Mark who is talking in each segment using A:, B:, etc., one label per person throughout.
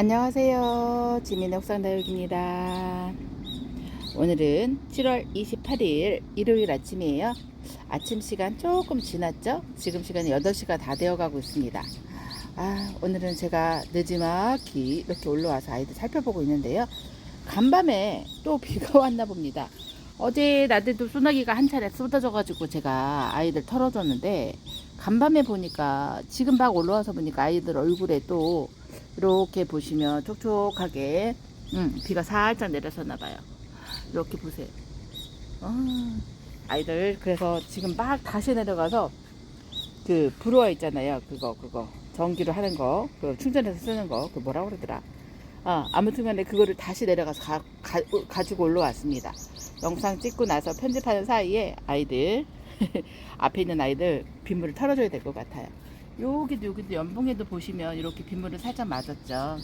A: 안녕하세요. 지민의 옥상다육입니다. 오늘은 7월 28일 일요일 아침이에요. 아침 시간 조금 지났죠? 지금 시간이 8시가 다 되어가고 있습니다. 아, 오늘은 제가 늦지막히 이렇게 올라와서 아이들 살펴보고 있는데요. 간밤에 또 비가 왔나 봅니다. 어제 낮에도 소나기가 한 차례 쏟아져가지고 제가 아이들 털어줬는데 간밤에 보니까 지금 막 올라와서 보니까 아이들 얼굴에 또 이렇게 보시면 촉촉하게 음, 비가 살짝 내렸었나 봐요. 이렇게 보세요. 아, 아이들 그래서 지금 막 다시 내려가서 그 브루어 있잖아요. 그거 그거 전기로 하는 거, 그 충전해서 쓰는 거, 그 뭐라 그러더라. 아, 아무튼간에 그거를 다시 내려가서 가, 가, 가지고 올라왔습니다. 영상 찍고 나서 편집하는 사이에 아이들 앞에 있는 아이들 빗물을 털어줘야 될 것 같아요. 여기도 여기도 연봉에도 보시면 이렇게 빗물을 살짝 맞았죠.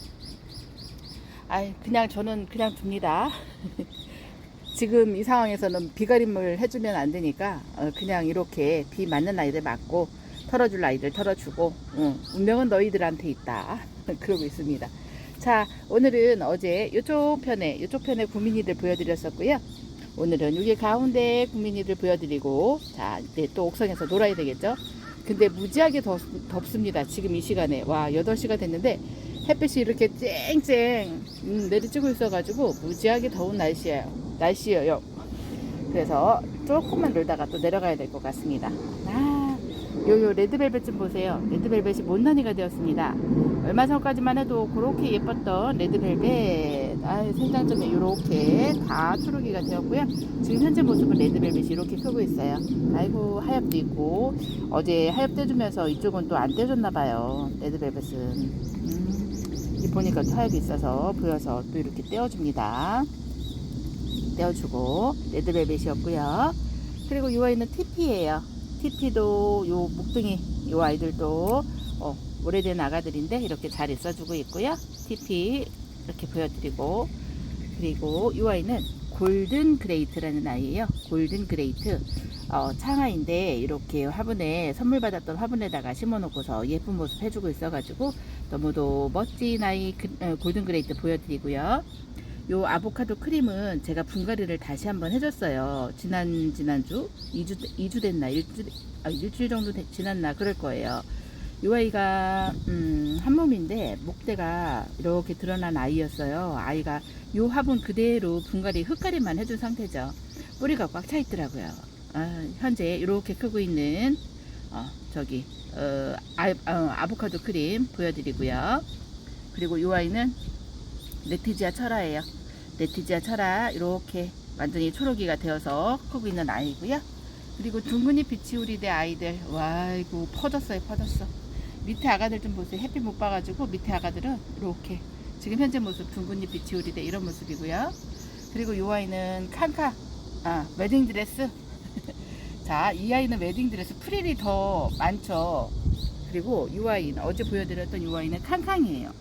A: 아, 그냥 저는 그냥 둡니다. 지금 이 상황에서는 비가림을 해주면 안 되니까 어, 그냥 이렇게 비 맞는 아이들 맞고 털어줄 아이들 털어주고 응, 운명은 너희들한테 있다. 그러고 있습니다. 자, 오늘은 어제 이쪽 편에 이쪽 편에 구민이들 보여드렸었고요. 오늘은 여기 가운데 구민이들 보여드리고 자, 이제 또 옥상에서 놀아야 되겠죠. 근데 무지하게 덥, 덥습니다. 지금 이 시간에 와 8시가 됐는데 햇빛이 이렇게 쨍쨍 음, 내리쬐고 있어가지고 무지하게 더운 날씨예요. 날씨예요. 그래서 조금만 놀다가 또 내려가야 될 것 같습니다. 아, 요요 레드벨벳 좀 보세요. 레드벨벳이 못난이가 되었습니다. 얼마 전까지만 해도 그렇게 예뻤던 레드벨벳, 아, 생장점에 이렇게 다 초록이가 되었고요. 지금 현재 모습은 레드벨벳이 이렇게 크고 있어요. 아이고 하엽도 있고 어제 하엽 떼주면서 이쪽은 또 안 떼줬나 봐요. 레드벨벳은. 음, 이 보니까 또 하엽이 있어서 보여서 또 이렇게 떼어줍니다. 떼어주고 레드벨벳이었고요. 그리고 이 아이는 TP예요. TP도 요 목둥이 요 아이들도 어, 오래된 아가들인데 이렇게 잘 있어주고 있고요. TP 이렇게 보여드리고 그리고 이 아이는 골든 그레이트라는 아이예요. 골든 그레이트 어, 창아인데 이렇게 화분에 선물 받았던 화분에다가 심어놓고서 예쁜 모습 해주고 있어가지고 너무도 멋진 아이 그, 어, 골든 그레이트 보여드리고요. 요 아보카도 크림은 제가 분갈이를 다시 한번 해줬어요. 지난 지난주 2주 2주 됐나 일주 아, 일주일 정도 되- 지났나 그럴 거예요. 이 아이가 음, 한 몸인데 목대가 이렇게 드러난 아이였어요. 아이가 요 화분 그대로 분갈이 흙갈이만 해준 상태죠. 뿌리가 꽉 차 있더라고요. 아, 현재 이렇게 크고 있는 어, 저기 어, 아, 어, 아보카도 크림 보여드리고요. 그리고 이 아이는 레티지아 철화예요. 레티지아 철화 이렇게 완전히 초록이가 되어서 크고 있는 아이고요. 그리고 둥근이 비치우리대 아이들 와 이거 퍼졌어요 퍼졌어. 밑에 아가들 좀 보세요. 햇빛 못 봐가지고 밑에 아가들은 이렇게 지금 현재 모습 둥근이 비치우리대 이런 모습이고요. 그리고 이 아이는 칸카 아 웨딩 드레스. 자 이 아이는 웨딩 드레스 프릴이 더 많죠. 그리고 이 아이는 어제 보여드렸던 이 아이는 칸캉이에요.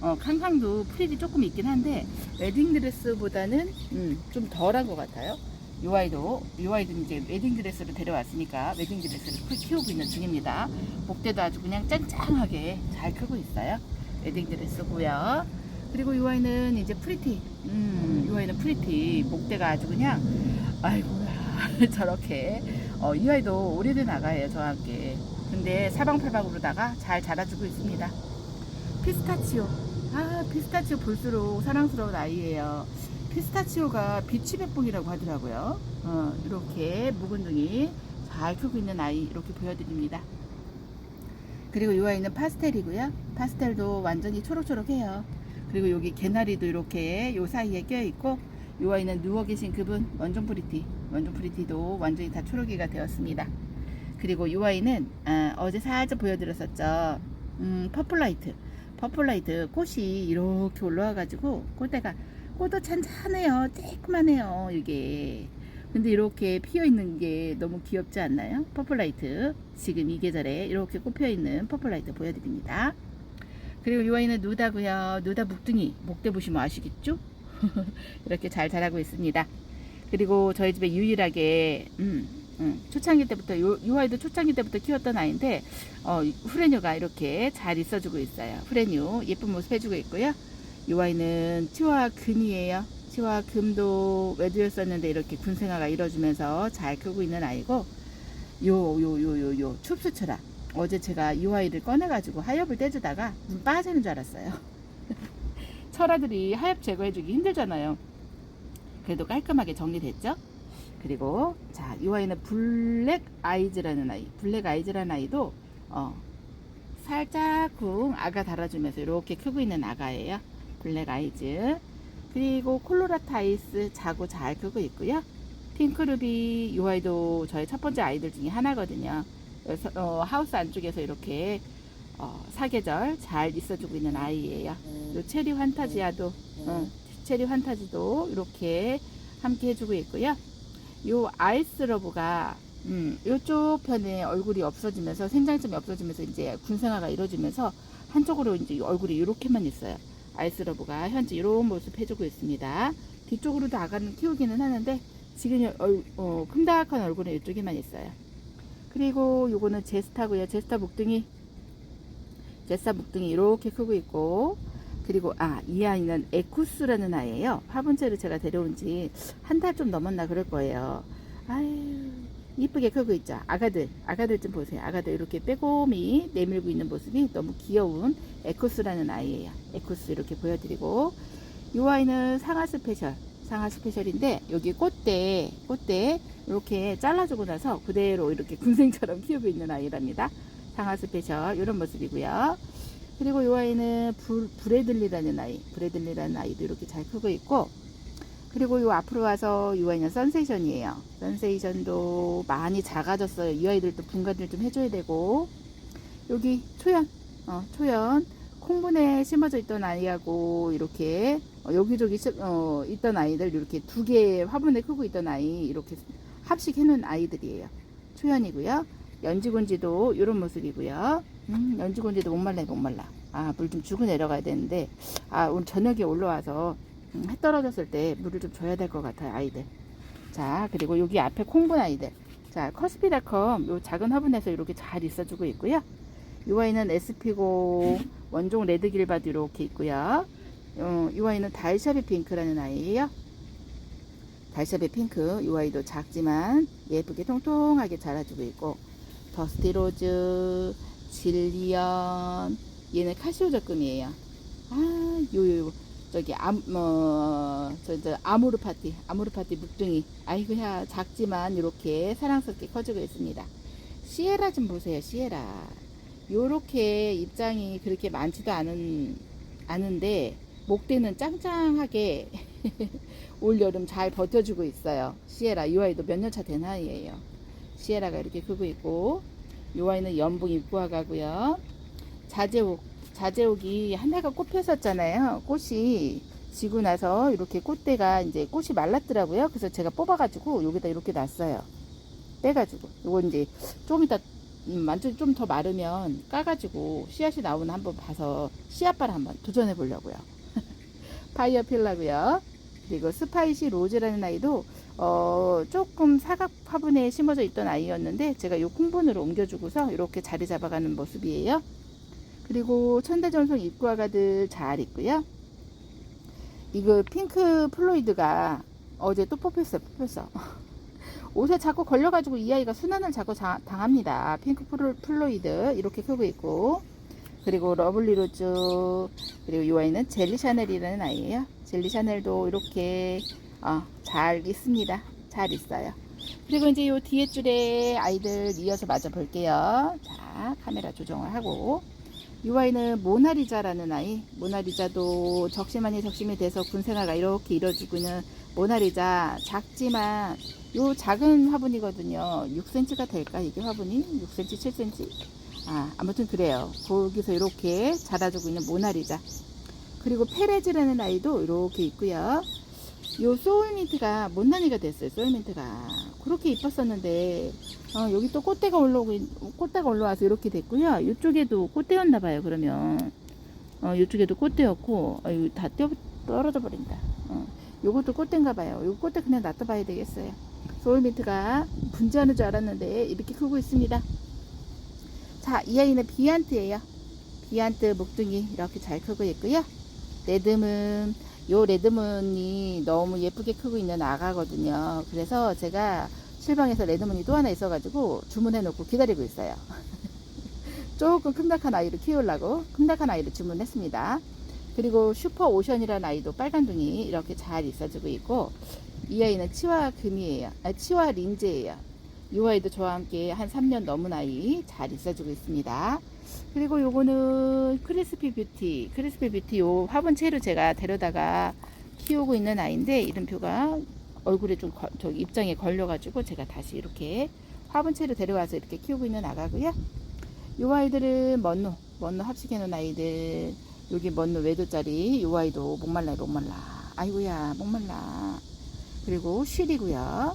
A: 어, 캉캉도 프릴이 조금 있긴 한데 웨딩드레스보다는 음, 좀 덜한 것 같아요. 이 아이도 이 아이도 이제 웨딩드레스를 데려왔으니까 웨딩드레스를 키- 키우고 있는 중입니다. 목대도 아주 그냥 짱짱하게 잘 크고 있어요. 웨딩드레스고요. 그리고 이 아이는 이제 프리티. 음, 이 아이는 프리티. 목대가 아주 그냥 아이고야 저렇게. 어, 이 아이도 오래된 아가예요 저와 함께. 근데 사방팔방으로다가 잘 자라주고 있습니다. 피스타치오. 아, 피스타치오 볼수록 사랑스러운 아이예요. 피스타치오가 비치 백봉이라고 하더라고요. 어, 이렇게 묵은둥이 잘 크고 있는 아이 이렇게 보여드립니다. 그리고 이 아이는 파스텔이고요. 파스텔도 완전히 초록초록해요. 그리고 여기 개나리도 이렇게 요 사이에 껴 있고 이 아이는 누워 계신 그분 원종 프리티, 원종 프리티도 완전히 다 초록이가 되었습니다. 그리고 이 아이는 아, 어제 살짝 보여드렸었죠. 음, 퍼플라이트. 퍼플라이트 꽃이 이렇게 올라와 가지고 꽃대가 꽃도 찬찬해요. 쬐끄만해요. 이게. 근데 이렇게 피어 있는 게 너무 귀엽지 않나요? 퍼플라이트. 지금 이 계절에 이렇게 꽃 피어 있는 퍼플라이트 보여드립니다. 그리고 이 아이는 누다고요. 누다 묵둥이. 목대 보시면 아시겠죠? 이렇게 잘 자라고 있습니다. 그리고 저희 집에 유일하게 음, 응, 초창기 때부터 요, 요 아이도 초창기 때부터 키웠던 아이인데 어, 후레뉴가 이렇게 잘 있어주고 있어요. 후레뉴 예쁜 모습 해주고 있고요. 요 아이는 치와 금이에요. 치와 금도 외두였었는데 이렇게 군생화가 이뤄주면서 잘 크고 있는 아이고 요 요 요 요 요 춥수철아 어제 제가 이 아이를 꺼내가지고 하엽을 떼주다가 눈 빠지는 줄 알았어요. 철아들이 하엽 제거해주기 힘들잖아요. 그래도 깔끔하게 정리됐죠? 그리고 자, 이 아이는 블랙 아이즈라는 아이. 블랙 아이즈라는 아이도 어, 살짝쿵 아가 달아주면서 이렇게 크고 있는 아가예요. 블랙 아이즈. 그리고 콜로라타이스 자고 잘 크고 있고요. 핑크루비 이 아이도 저의 첫 번째 아이들 중에 하나거든요. 그래서 어, 하우스 안쪽에서 이렇게 어, 사계절 잘 있어주고 있는 아이예요. 요 체리 환타지아도 어, 체리 환타지도 이렇게 함께 해주고 있고요. 요 아이스 러브가 음, 요쪽 편에 얼굴이 없어지면서 생장점이 없어지면서 이제 군생화가 이루어지면서 한쪽으로 이제 얼굴이 이렇게만 있어요. 아이스 러브가 현재 이런 모습 해주고 있습니다. 뒤쪽으로도 아가는 키우기는 하는데 지금 얼, 어, 큼닥한 얼굴은 이쪽에만 있어요. 그리고 요거는 제스타고요. 제스타 목등이 제스타 목등이 이렇게 크고 있고 그리고 아 이 아이는 에쿠스라는 아이예요. 화분째를 제가 데려온 지 한 달 좀 넘었나 그럴 거예요. 아유 이쁘게 크고 있죠. 아가들 아가들 좀 보세요. 아가들 이렇게 빼꼼히 내밀고 있는 모습이 너무 귀여운 에쿠스라는 아이예요. 에쿠스 이렇게 보여드리고 이 아이는 상하 스페셜 상하 스페셜인데 여기 꽃대 꽃대 이렇게 잘라주고 나서 그대로 이렇게 군생처럼 키우고 있는 아이랍니다. 상하 스페셜 이런 모습이고요. 그리고 이 아이는 불, 브레들리라는 아이, 브레들리라는 아이도 이렇게 잘 크고 있고, 그리고 요 앞으로 와서 이 아이는 선세이션이에요. 선세이션도 많이 작아졌어요. 이 아이들도 분간을 좀 해줘야 되고, 여기 초연, 어, 초연, 콩분에 심어져 있던 아이하고 이렇게 어, 여기저기 시- 어, 있던 아이들 이렇게 두개 화분에 크고 있던 아이 이렇게 합식해 놓은 아이들이에요. 초연이고요. 연지곤지도 이런 모습이고요. 음, 연지곤지도 목말라 목말라. 아, 물 좀 주고 내려가야 되는데, 아, 오늘 저녁에 올라와서 음, 해 떨어졌을 때 물을 좀 줘야 될 것 같아요, 아이들. 자, 그리고 여기 앞에 콩분 아이들. 자, 커스피닷컴 요 작은 화분에서 이렇게 잘 있어주고 있고요. 이 아이는 SP고 원종 레드 길바도 이렇게 있고요. 어, 이 아이는 달샤베 핑크라는 아이예요. 달샤베 핑크 이 아이도 작지만 예쁘게 통통하게 자라주고 있고 더스티 로즈 질리언 얘는 카시오 적금이에요. 아, 요요 저기 암, 뭐, 저, 저, 아모르 파티, 아모르 파티 묵둥이. 아이고야, 작지만 이렇게 사랑스럽게 커지고 있습니다. 시에라 좀 보세요, 시에라. 요렇게 입장이 그렇게 많지도 않은, 않은데, 목대는 짱짱하게 올 여름 잘 버텨주고 있어요. 시에라, 이 아이도 몇 년 차 된 아이예요. 시에라가 이렇게 크고 있고, 이 아이는 연봉 입구화가고요. 자제옥, 자제옥이 한 해가 꽃 폈었잖아요. 꽃이 지고 나서 이렇게 꽃대가 이제 꽃이 말랐더라고요. 그래서 제가 뽑아가지고 여기다 이렇게 놨어요. 빼가지고. 요거 이제 좀 이따 음, 완전 좀 더 마르면 까가지고 씨앗이 나오나 한번 봐서 씨앗발 한번 도전해 보려고요. 파이어 필라고요. 그리고 스파이시 로즈라는 아이도 어, 조금 사각 화분에 심어져 있던 아이였는데 제가 요 콩분으로 옮겨주고서 이렇게 자리 잡아가는 모습이에요. 그리고 천대전송 입구아가들 잘 있고요. 이거 핑크 플로이드가 어제 또 뽑혔어요. 뽑혔어. 옷에 자꾸 걸려가지고 이 아이가 순환을 자꾸 자- 당합니다. 핑크 플로- 플로이드 이렇게 크고 있고 그리고 러블리 로즈 그리고 이 아이는 젤리 샤넬이라는 아이예요. 젤리 샤넬도 이렇게 어, 잘 있습니다. 잘 있어요. 그리고 이제 요 뒤에 줄에 아이들 이어서 맞아 볼게요. 자, 카메라 조정을 하고. 이 아이는 모나리자라는 아이. 모나리자도 적심하니 적심이 돼서 군생화가 이렇게 이뤄지고 있는 모나리자. 작지만 요 작은 화분이거든요. 6cm가 될까? 이게 화분이? 6cm, 7cm? 아, 아무튼 그래요. 거기서 이렇게 자라주고 있는 모나리자. 그리고 페레즈라는 아이도 이렇게 있고요. 요 소울민트가 못난이가 됐어요. 소울민트가 그렇게 이뻤었는데 어, 여기 또 꽃대가 올라오고 있- 꽃대가 올라와서 이렇게 됐고요. 이쪽에도 꽃대였나 봐요. 그러면 어, 이쪽에도 꽃대였고 어, 다 떼어, 떨어져 버린다. 어, 요것도 꽃대인가 봐요. 요 꽃대 그냥 놔둬 봐야 되겠어요. 소울민트가 분주하는 줄 알았는데 이렇게 크고 있습니다. 자, 이 아이는 비안트예요. 비안트 목둥이 이렇게 잘 크고 있고요. 레드문, 요 레드문이 너무 예쁘게 크고 있는 아가거든요. 그래서 제가 실방에서 레드문이 또 하나 있어가지고 주문해 놓고 기다리고 있어요. 조금 큼닥한 아이를 키우려고 큼닥한 아이를 주문했습니다. 그리고 슈퍼 오션이라는 아이도 빨간둥이 이렇게 잘 있어주고 있고 이 아이는 치와 금이에요. 아, 치와 린즈예요. 이 아이도 저와 함께 한 3년 넘은 아이 잘 있어주고 있습니다. 그리고 요거는 크리스피 뷰티. 크리스피 뷰티 요 화분채로 제가 데려다가 키우고 있는 아이인데 이름표가 얼굴에 좀 거- 저기 입장에 걸려가지고 제가 다시 이렇게 화분채로 데려와서 이렇게 키우고 있는 아가고요. 요 아이들은 먼노, 먼노 합식해 놓은 아이들. 여기 먼노 외도짜리 요 아이도 목말라요, 목말라. 아이고야, 목말라. 그리고 쉴이고요.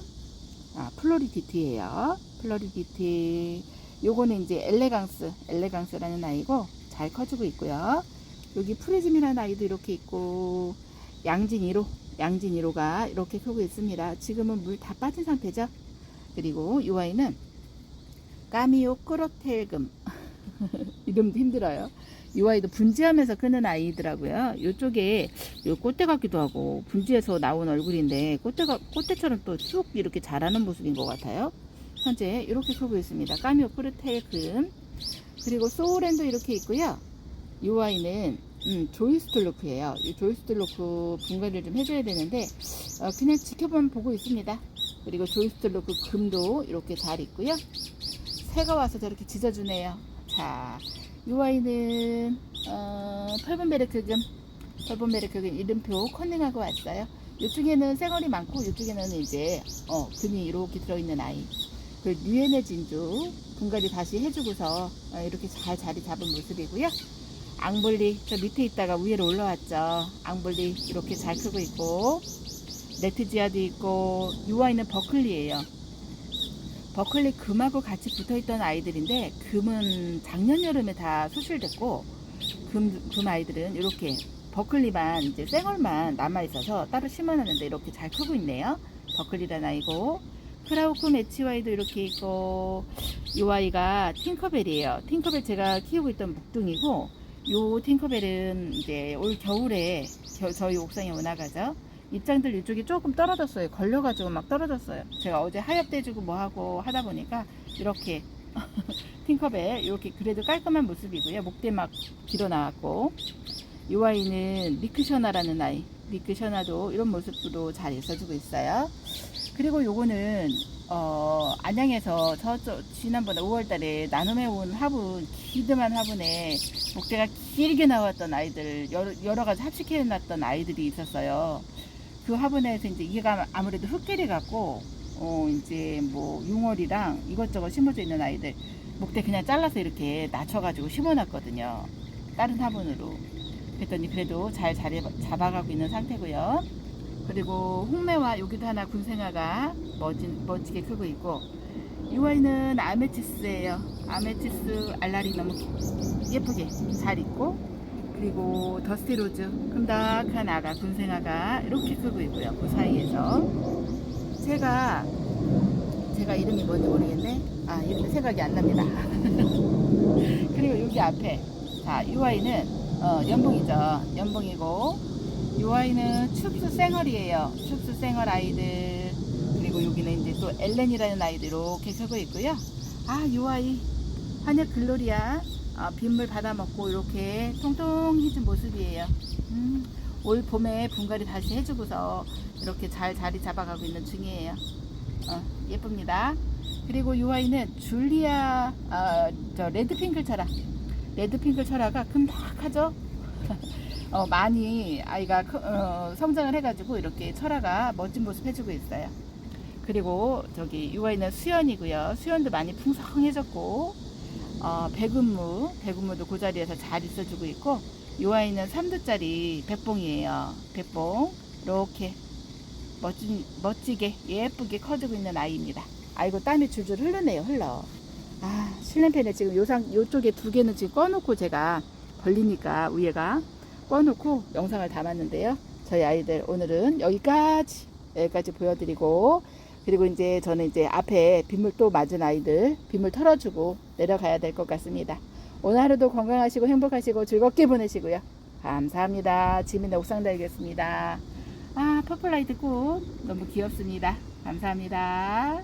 A: 아, 플로리디티예요. 플로리디티. 요거는 이제 엘레강스, 엘레강스라는 아이고 잘 커지고 있고요. 여기 프리즘이라는 아이도 이렇게 있고 양진 1호, 양진 1호가 이렇게 크고 있습니다. 지금은 물 다 빠진 상태죠. 그리고 이 아이는 까미오 크로텔금 이름도 힘들어요. 이 아이도 분지하면서 크는 아이더라고요. 이쪽에 요 꽃대 같기도 하고 분지에서 나온 얼굴인데 꽃대가 꽃대처럼 또 쭉 이렇게 자라는 모습인 것 같아요. 현재 이렇게 크고 있습니다. 까미오 크로텔금 그리고 소울랜도 이렇게 있고요. 이 아이는 음, 조이스톨로크예요. 이 조이스톨로크 분갈이를 좀 해줘야 되는데 어, 그냥 지켜보면 보고 있습니다. 그리고 조이스톨로크 금도 이렇게 잘 있고요. 새가 와서 저렇게 짖어주네요. 자, 이 아이는 어, 펄본베르크금, 펄본베르크금 이름표 컨닝하고 왔어요. 이쪽에는 쌩얼이 많고 이쪽에는 이제 어, 금이 이렇게 들어있는 아이. 그 뉴에네 진주 분갈이 다시 해주고서 어, 이렇게 잘 자리 잡은 모습이고요. 앙볼리 저 밑에 있다가 위로 올라왔죠. 앙볼리 이렇게 잘 크고 있고 네트지아도 있고 이 아이는 버클리예요. 버클리 금하고 같이 붙어 있던 아이들인데 금은 작년 여름에 다 소실됐고 금, 금 아이들은 이렇게 버클리만 이제 생얼만 남아 있어서 따로 심어놨는데 이렇게 잘 크고 있네요. 버클리란 아이고 크라우크 매치와이도 이렇게 있고 이 아이가 팅커벨이에요. 팅커벨 제가 키우고 있던 묵둥이고 요 팅커벨은 이제 올 겨울에 겨- 저희 옥상에 오나가죠. 입장들 이쪽이 조금 떨어졌어요. 걸려가지고 막 떨어졌어요. 제가 어제 하엽대주고 뭐하고 하다 보니까 이렇게 팅커벨 이렇게 그래도 깔끔한 모습이고요. 목대 막 길어 나왔고 이 아이는 미크셔나라는 아이. 미크셔나도 이런 모습도 잘 있어주고 있어요. 그리고 요거는 어, 안양에서 저쪽 지난번에 5월달에 나눔해 온 화분 기드만 화분에 목대가 길게 나왔던 아이들 여러, 여러 가지 합식해 놨던 아이들이 있었어요. 그 화분에서 이제 이가 아무래도 흙끼리 같고 어 이제 뭐 융월이랑 이것저것 심어져 있는 아이들 목대 그냥 잘라서 이렇게 낮춰가지고 심어놨거든요. 다른 화분으로. 그랬더니 그래도 잘 자리 잡아가고 있는 상태고요. 그리고 홍매와 여기도 하나 군생아가 멋진, 멋지게 크고 있고 이 아이는 아메티스예요. 아메티스 알알이 너무 예쁘게 잘 있고 그리고 더스티로즈 큼닥한 아가 군생아가 이렇게 크고 있고요. 그 사이에서 제가 제가 이름이 뭔지 모르겠네. 아 이름이 생각이 안 납니다. 그리고 여기 앞에 자이 아이는 어, 연봉이죠. 연봉이고 이 아이는 춥스 생얼이에요. 춥스 생얼 아이들 그리고 여기는 이제 또 엘렌이라는 아이도 이렇게 크고 있고요. 아, 이 아이 한약 글로리아 어, 빗물 받아 먹고 이렇게 통통해진 모습이에요. 음, 올 봄에 분갈이 다시 해주고서 이렇게 잘 자리 잡아가고 있는 중이에요. 어, 예쁩니다. 그리고 이 아이는 줄리아 어, 저 레드핑클 철아 레드핑클 철아가 금닥하죠. 어, 많이 아이가 크- 어, 성장을 해가지고 이렇게 철아가 멋진 모습 해주고 있어요. 그리고 저기 유아이는 수연이고요. 수연도 많이 풍성해졌고 어, 백운무, 백운무도 그 자리에서 잘 있어주고 있고 유아이는 3두짜리 백봉이에요. 백봉 이렇게 멋진 멋지게 예쁘게 커지고 있는 아이입니다. 아이고 땀이 줄줄 흐르네요. 흘러. 아 실내팬에 지금 요상 요쪽에 두 개는 지금 꺼놓고 제가 걸리니까 위에가 꺼놓고 영상을 담았는데요. 저희 아이들 오늘은 여기까지 여기까지 보여드리고 그리고 이제 저는 이제 앞에 빗물 또 맞은 아이들 빗물 털어주고 내려가야 될 것 같습니다. 오늘 하루도 건강하시고 행복하시고 즐겁게 보내시고요. 감사합니다. 지민의 옥상 달겠습니다. 아, 퍼플라이트 꽃 너무 귀엽습니다. 감사합니다.